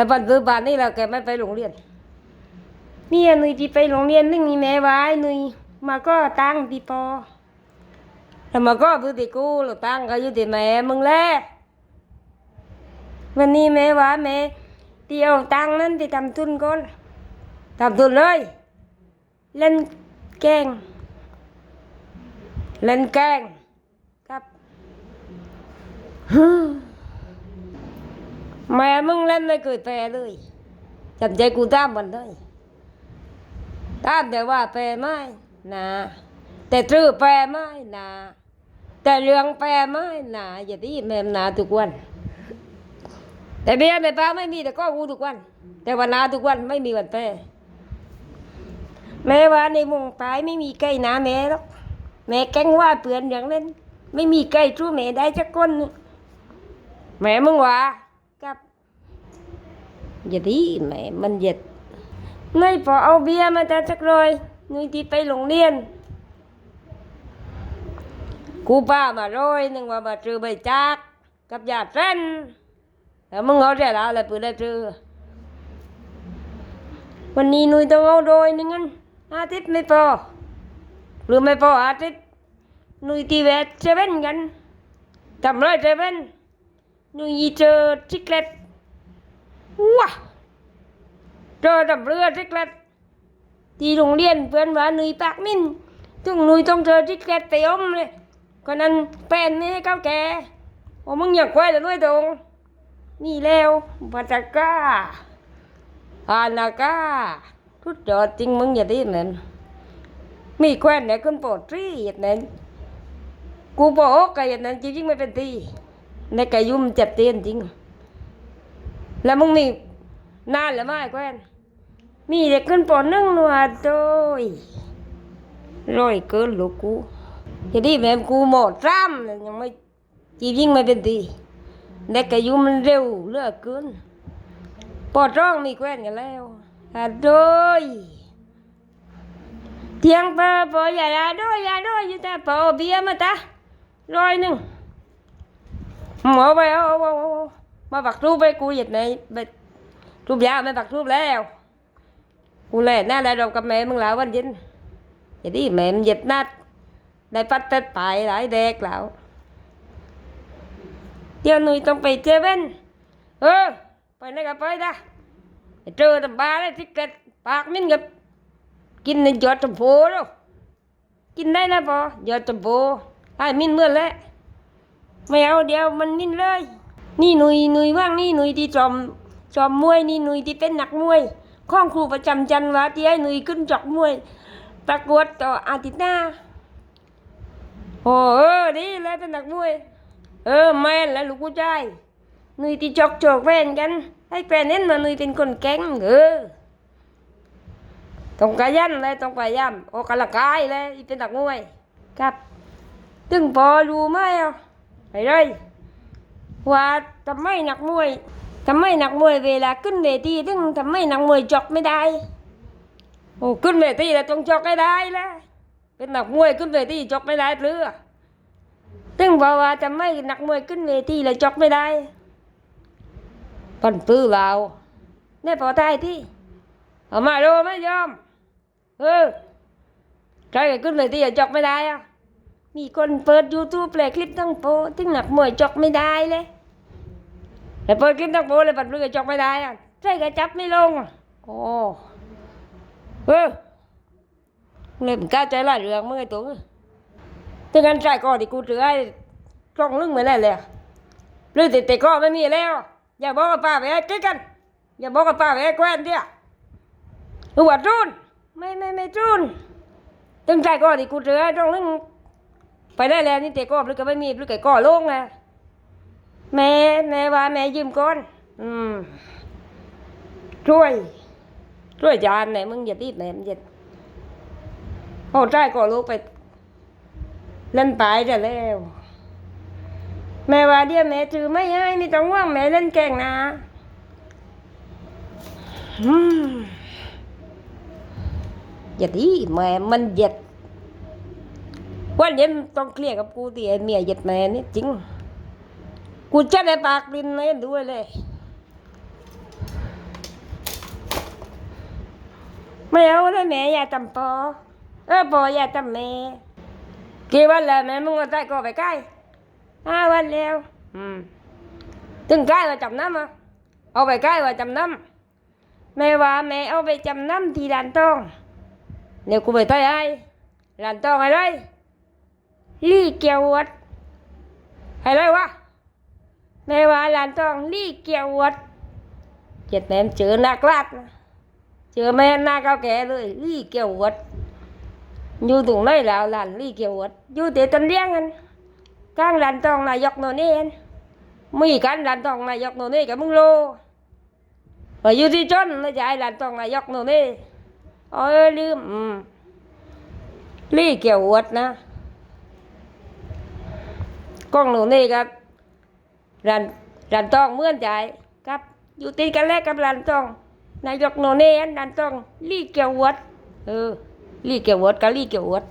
แต่ปัจจุบันนี้เราแกไม่ไปโรงเรียนเนี่ยหนุ่ยที่ไปโรงเรียนนึงมีแม่ไว้หนุ่ยมาก็ตั้งที่ปอแล้วมาก็พื้นที่กูเราตั้งก็อยู่ที่แม่มึงแหละวันนี้แม่ว่าแม่เดียวตังนั้นไปทำทุนก่อนทำทุนเลย เล่นแกง เล่นแกงครับ แม่มึงเล่นไม่เคยแพ้เลยจำใจกูตามมันเลยตามแต่ว่าแพ้ไม่นะแต่ตื้อแพ้ไม่นะแต่เรื่องแพ้ไม่นะอย่าที่แม่นาทุกวัน แต่เบี้ยแม่ป้าไม่มีแต่ก็กูทุกวัน แต่วันนาทุกวันไม่มีวันแพ้แม่ว่าในมุงปลายไม่มีใกล้นาแม่หรอกแม่แกล้งว่าเปลือนอย่างนั้น ไม่มีใกล้ทู้แม่ได้จักคนแม่มึงว่า อย่าดีแม่มันเหย็ดนายพอเอาเบียร์มาแต่สักรอยนุยที่ไปโรงเรียนกูป้ามาโรยหนึ่งว่ามาซื้อใบจากกับยาเส้นแล้วมึงเอาได้แล้วอะไรปืนได้ซื้อวันนี้นุยต้องเอาโรยหนึ่งงั้นอาทิตย์ไม่พอหรือไม่พออาทิตย์นุยที่เวทเซเว่นกันทำไรเซเว่นหนูยีเจอทิกเล็ต ว้าเจอดับเรือทิกเล็ตทีโรงเรียนเพื่อนว่าหนุยปากมินถึงหนุยต้องเจอทิกเล็ตไปอมเลยคนนั้นเป็นนี่ให้เขาแกโอ้มึงอยากควายแต่ด้วยตรงนี่แล้วปัตก้าอานาคาทุดยอดจริงมึงอย่าดีนั่นมีแควนไหนคนโปรดรีอย่างนั้นกูบอกกันอย่างนั้นจริงๆไม่เป็นทีในกายุ่มจัดเตียนจริง แล้วมึงมีนานหรือไม่แกวนมีเด็กขึ้นปอนึ่งหนวดโดยร้อยเกินลูกกูจะดีแม่กูหมดซ้ำเลยยังไม่จีบยิ่งไม่เป็นตีในกอายุมันเร็วเลือกเกินปอดร้องมีแกวนกันแล้วอะโดยเทียงเปอปออย่ายาโดยอย่าโดยอยู่แต่ปอเบียมาตาร้อยหนึ่งหมอไปเอาเอาเอาเอา มาปักรูปไปกูเหยิบไหนไปรูปยาวไม่ปักรูปแล้ว กูแหละหน้าได้ดอกกับแม่มึงแล้ววันยินอย่าดิแม่มันหยิบนัดได้ปัดเป็ดไปหลายเด็กแล้วเดี๋ยวหนุ่ยต้องไปเจเว่นเออไปไหนกับไปจ้ะเจอตำบาเลยทิกเก็ตปากมิ้นกับกินในยอดตะโพแล้วกินได้นะพอยอดตะโพให้มิ้นเมื่อแล้วไม่เอาเดี๋ยวมันนิ่นเลย นี่หนุยหนุยว่างนี่หนุยที่จอมจอมมวยนี่หนุยที่เป็นนักมวยข้องครูประจำจันวะที่ให้หนุยขึ้นจอกมวยประกวดต่ออาทิตย์หน้าโอ้เออดีเลยเป็นนักมวย เออแม่นแล้วลูกผู้ชายหนุยที่จอกจอกแฟนกัน ให้แฟนเห็นว่าหนุยเป็นคนแก๊งเออต้องกายันเลยต้องพยายามออกกำลังกายเลยเป็นนักมวย ครับ ตึงพอรู้ไหมอะไปเลย ว่าทำไมนักมวยทำไมนักมวยเวลาขึ้นเวทีถึงทำไมนักมวยจอกไม่ได้โอ้ขึ้นเวทีแล้วต้องจอกให้ได้ล้วเป็นนักมวยขึ้นเวทีจอกไม่ได้หรือถึงบอกว่าทำไมนักมวยขึ้นเวทีแล้วจอกไม่ได้ปันปื้อเราเนี่ยพอได้ที่เอามาดูไม่ยอมเออใครขึ้นเวทีจอกไม่ได้อะ มีคนเปิด YouTube แปลคลิปตั้งโปถึงหนักมวยจอกไม่ได้เลยแต่เปิดคลิปตั้งโปเลยปัดเรือจอกไม่ได้อะใช่ก็จับไม่ลงอะโอ้เออเลยมันกล้าใจละเรื่องมึงไอ้ตัวถึงกันใจก่อนที่กูถือไอ้กล้องลึงเหมือนนั่เลยอะหรือติดติก็ไม่มีแล้ว อย่าบอกกับป้าไปไอ้กิ๊กกัน อย่าบอกกับป้าไปไอ้แควนเดียวหัวจุนไม่ไม่ไม่จุนถึงใจก่อนที่กูถือไอ้กล้องลึง ไปได้แล้วนี่เตะกอบหรือก็ไม่มีหรือไก่ก่อโล่งไงแม่แม่ว่าแม่ยืมก้อน อืมช่วยช่วยจานไหนมึงอย่าตีบแม่มึงอย่าโอ้ใจก่อลูกไป เล่นไปแต่แล้ว แม่ว่าเดี๋ยวแม่จือไม่ให้ไม่ต้องว่างแม่เล่นแก่งนะอืมอย่าดีแม่มันเหย็ด วันเย็นต้องเคลียร์กับกูตีไอ้เมียเหย็ดแม่นี่จริง กูจะได้ปากดินเลยด้วยเลย ไม่เอาเลยแม่อย่าทำปอเออปออย่าทำแม่กี่วันแล้วแม่มึงเอาใจก็ไปใกล้ห้าวันแล้วอืมถึงใกล้ว่าจำน้ำอะเอาไปใกล้ว่าจำน้ำแม่ว่าแม่เอาไปจำน้ำที่ร้านทองเดี๋ยวกูไปต่อยไอ้ร้านทองอะไร ลี่เกียววัดอะไรวะแม่ว่าร้านทองลี่เกียววัดเจ็ดแม่มเจอหนักลาดนะเจอแม่หน้าเก้าแก่เลยลี่เกียววัดอยู่ตรงไหนแล้วหลานลี่เกียววัดอยู่แต่ตันเลี้ยงกันกลางหลานตองนายกโนเน่นมีกันหลานตองนายกโนเน่กับมึงโลว่าอยู่ที่จนนะจ๊ะหลานตองนายกโนเน่เอ้ยลืมอืมลี่เกียววัดนะ กล้องโนเน่กับรันรันตองเมื่อนใจครับอยู่ติดกันแรกกับรันตองนายกโนเน่รันนั้นต้องลี่เกียววัดเออลี่เกียววัดกับลี่เกียววัด